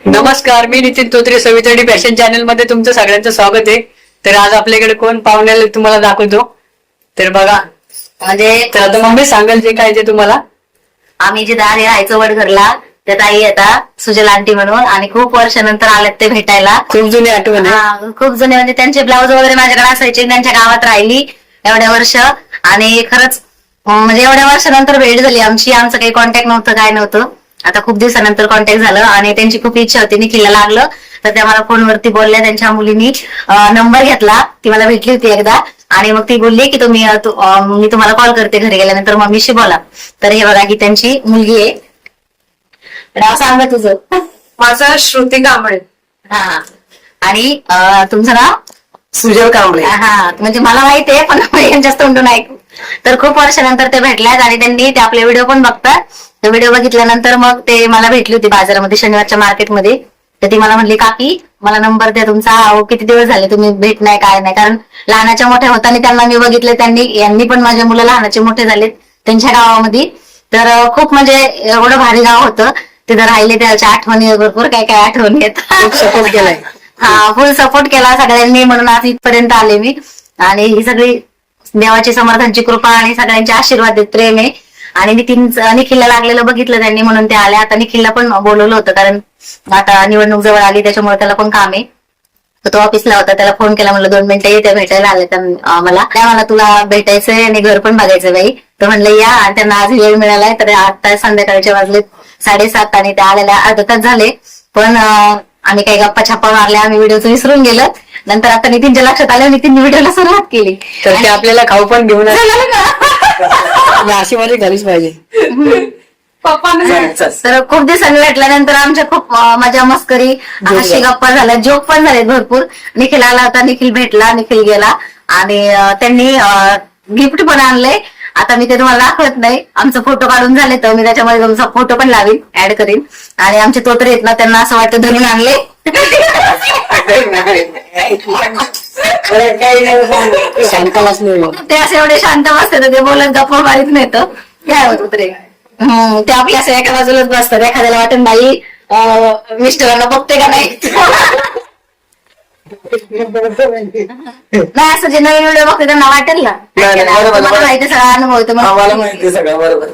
नमस्कार मी नितीन तोत्रे सवितडी फॅशन चॅनलमध्ये तुमचं सगळ्यांचं स्वागत आहे. तर आज आपल्याकडे कोण पाहुण्याला तुम्हाला दाखवतो? तर बघा म्हणजे तर आता मम्मी सांगाल जे काय ते तुम्हाला. आम्ही जे दारी राहायचो वडघरला त्या ताई येतात सुजल आंटी म्हणून आणि खूप वर्षानंतर आल्यात ते भेटायला. खूप जुनी आठवण आहे. हा, खूप जुने म्हणजे त्यांचे ब्लाऊज वगैरे माझ्याकडे असायचे त्यांच्या गावात राहिली एवढ्या वर्ष. आणि खरंच अं, म्हणजे एवढ्या वर्षानंतर भेट झाली आमची आमचं काही कॉन्टॅक्ट नव्हतं काय नव्हतं. आता खूप दिवसानंतर कॉन्टॅक्ट झालं आणि त्यांची खूप इच्छा होती निखिलला लागलं. तर त्या मला फोनवरती बोलल्या त्यांच्या मुलीनी नंबर घेतला. ती मला भेटली होती एकदा. आणि मग ती बोलली की तुम्ही मी तुम्हाला कॉल करते घरी गेल्यानंतर मम्मीशी बोला. तर हे बघा ही त्यांची मुलगी आहे. नाव सांगा तुझं. माझं श्रुती कांबळे. हा. आणि तुमचं नाव? सुजल कांबळे. हा म्हणजे मला माहिती आहे पण यांच्याच तोंडून ऐकू तर खूप वर्षानंतर ते भेटल्यात आणि त्यांनी ते आपले व्हिडिओ पण बघतात. ते व्हिडिओ बघितल्यानंतर मग ते मला भेटली होती बाजारामध्ये शनिवारच्या मार्केटमध्ये तर ती मला म्हणली काकी मला नंबर द्या तुमचा. अहो, किती दिवस झाले तुम्ही भेट नाही काय नाही. कारण लहानाच्या मोठ्या होताना त्यांना मी बघितले त्यांनी यांनी पण माझ्या मुलं लहानाचे मोठे झालेत त्यांच्या गावामध्ये. तर खूप म्हणजे एवढं भारी गाव होतं. तिथं राहिले त्याच्या आठवणी भरपूर काय काय आठवणी खूप सपोर्ट केलाय. हा फुल सपोर्ट केला सगळ्यांनी म्हणून आज इथपर्यंत आले मी. आणि ही सगळी देवाची समर्थांची कृपा आणि सगळ्यांचे आशीर्वाद आहेत प्रेम आहे. आणि नितीन निखिलला लागलेलं बघितलं त्यांनी म्हणून ते आले. आता निखिलला पण बोलवलं होतं कारण आता निवडणूक जवळ आली त्याच्यामुळे त्याला पण काम आहे. तर तो ऑफिसला होता त्याला फोन केला म्हणलं दोन मिनिटं येते भेटायला आले तर अं, मला. त्या मला तुला भेटायचंय आणि घर पण बघायचं बाई. तर म्हणलं या. आणि त्यांना आज वेळ मिळालाय तर आता संध्याकाळच्या वाजले साडेसात आणि ते आलेल्या अर्धा तास झाले. पण आम्ही काही गप्पा छप्पा मारल्या आम्ही व्हिडिओचं विसरून गेलो. नंतर आता नितीनच्या लक्षात आलं नितीन व्हिडिओला सुरुवात केली. तर ते आपल्याला खाऊ पण घेऊन का? अशी घालीच पाहिजे. तर खूप दिवसांनी भेटल्यानंतर आमच्या खूप अं, मजा मस्करी अशी गप्पा झाल्या. जोक पण झाले भरपूर. निखिल आला होता निखिल भेटला निखिल गेला. आणि अं, त्यांनी गिफ्ट पण आणलंय आता मी ते तुम्हाला दाखवत नाही. आमचा फोटो काढून झाले तर मी त्याच्यामध्ये तुमचा फोटो पण लावीन ऍड करीन. आणि आमचे तोत्रे आहेत ना त्यांना असं वाटतं धरून आणले. शांतालाच नाही ते असे एवढे शांत बसतात ते बोलत गप्पा मारित नाही तर काय होत हम्म, ते आपल्या असं एका बाजूलाच बसतात. एखाद्याला वाटत बाई मिस्टरांना बघते का नाही? नाही असं जे नवीन व्हिडिओ बघते त्यांना वाटेल ना. बरोबर. माहिती सगळा अनुभव आम्हाला तुम्हाला. माहिती सगळं बरोबर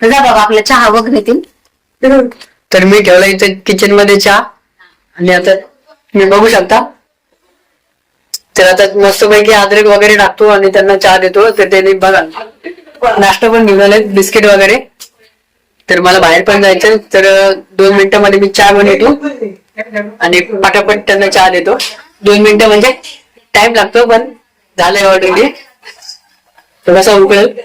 तर जा बाबा आपला चहा बघ नितीन तर मी ठेवला इथे किचनमध्ये चहा. आणि आता मी बघू शकता. तर आता मस्तपैकी अद्रक वगैरे टाकतो आणि त्यांना चहा देतो. तर त्यांनी बघा. नाश्ता पण घेऊन आले बिस्किट वगैरे. तर मला बाहेर पण जायचं तर दोन मिनिटांमध्ये मी चहा बनवतो आणि पटापट त्यांना चहा देतो. दोन मिनिटं म्हणजे टाइम लागतो पण झालंय ऑलरेडी थोडासा उकळेल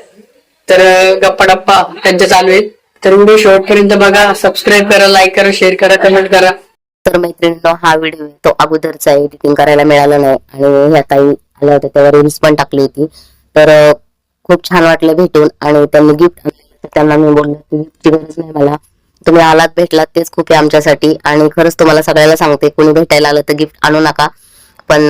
तर गप्पा टप्पा त्यांच्या चालू आहेत. तर व्हिडिओ शेवटपर्यंत बघा. सबस्क्राईब करा लाईक करा शेअर करा कमेंट करा. तर मैत्रिणींनो हा व्हिडिओ तो अगोदरचा एडिटिंग करायला मिळाला नाही. आणि ह्या ताई आल्या होत्या तेव्हा रील्स पण टाकली होती. तर खूप छान वाटलं भेटून. आणि त्यांनी गिफ्ट त्यांना मी बोललो की गिफ्टची गरज नाही मला. तुम्ही आलात भेटलात तेच खूप आहे आमच्यासाठी. आणि खरंच तुम्हाला सगळ्याला सांगते कोणी भेटायला आलं तर गिफ्ट आणू नका. पण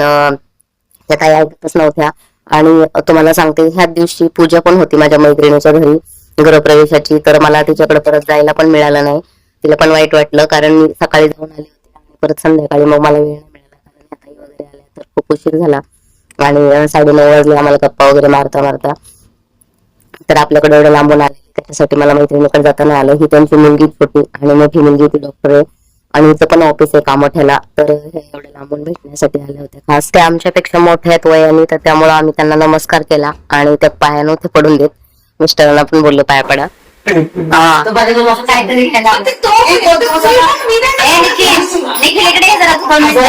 त्या काही ऐकतच नव्हत्या. आणि तुम्हाला सांगते ह्या दिवशी पूजा पण होती माझ्या मैत्रिणीच्या घरी गृहप्रवेशाची. तर मला तिच्याकडे परत जायला पण मिळालं नाही. तिला पण वाईट वाटलं कारण मी सकाळी जाऊन आले होते. परत संध्याकाळी मग मला वेळ नाही मिळाला कारण ताई वगैरे आल्या तर खूप उशीर झाला. आणि साडे नऊ वाजले आम्हाला गप्पा वगैरे मारता मारता. तर आपल्याकडे एवढं लांबून आले त्याच्यासाठी मला मैत्रिणीकडे जाताना आलं. ही त्यांची मुलगी छोटी आणि मोठी मुलगी ती डॉक्टर आहे. आणि इथं पण ऑफिस आहे कामठ्याला. तर हे एवढं लांबून भेटण्यासाठी आले होते खास ते आमच्यापेक्षा मोठे आहेत वयाने तर त्यामुळे आम्ही त्यांना नमस्कार केला आणि त्या पायानं ते पडून देत. मिस्टरांना पण बोलले पाया पडा. हा तो बघा, तो बघा, काहीतरी ह्याला- ए, निखिल, निखिल, इकडे ये जरा, तू पण मिनिटं.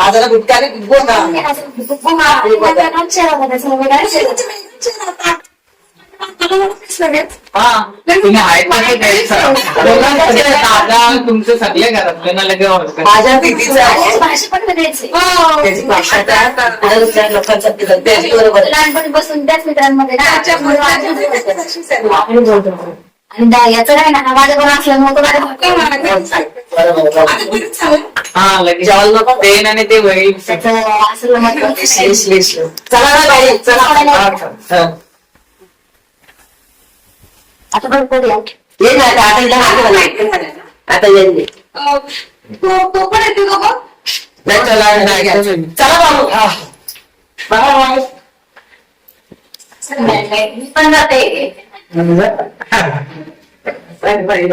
आजारा गुटकाने गोटा हा तुम्ही आहेत ना ते द्यायचं. बोला म्हणजे दादा तुमचं सगळे. घरातले ना लगे ओळखतात. माझ्या दीदीचं आहे. भाषा पण बदलायची. त्याची भाषा लोकांचं तिथं त्याची बरोबर आहे. लहानपणीपासून त्याच मित्रांमध्ये आणि याचं काय ना हा माझ्या पण असल्यामुळे तो माझ्या. हा पेन आणि ते वही. असलं चला हा. आता पण करूया ये ना आता आता नाही. आता येईन मी. तो तो पण येते का बघ नाही, चला नाही. चला बाबू हा. बाय. मी पण जाते बाय, बाय.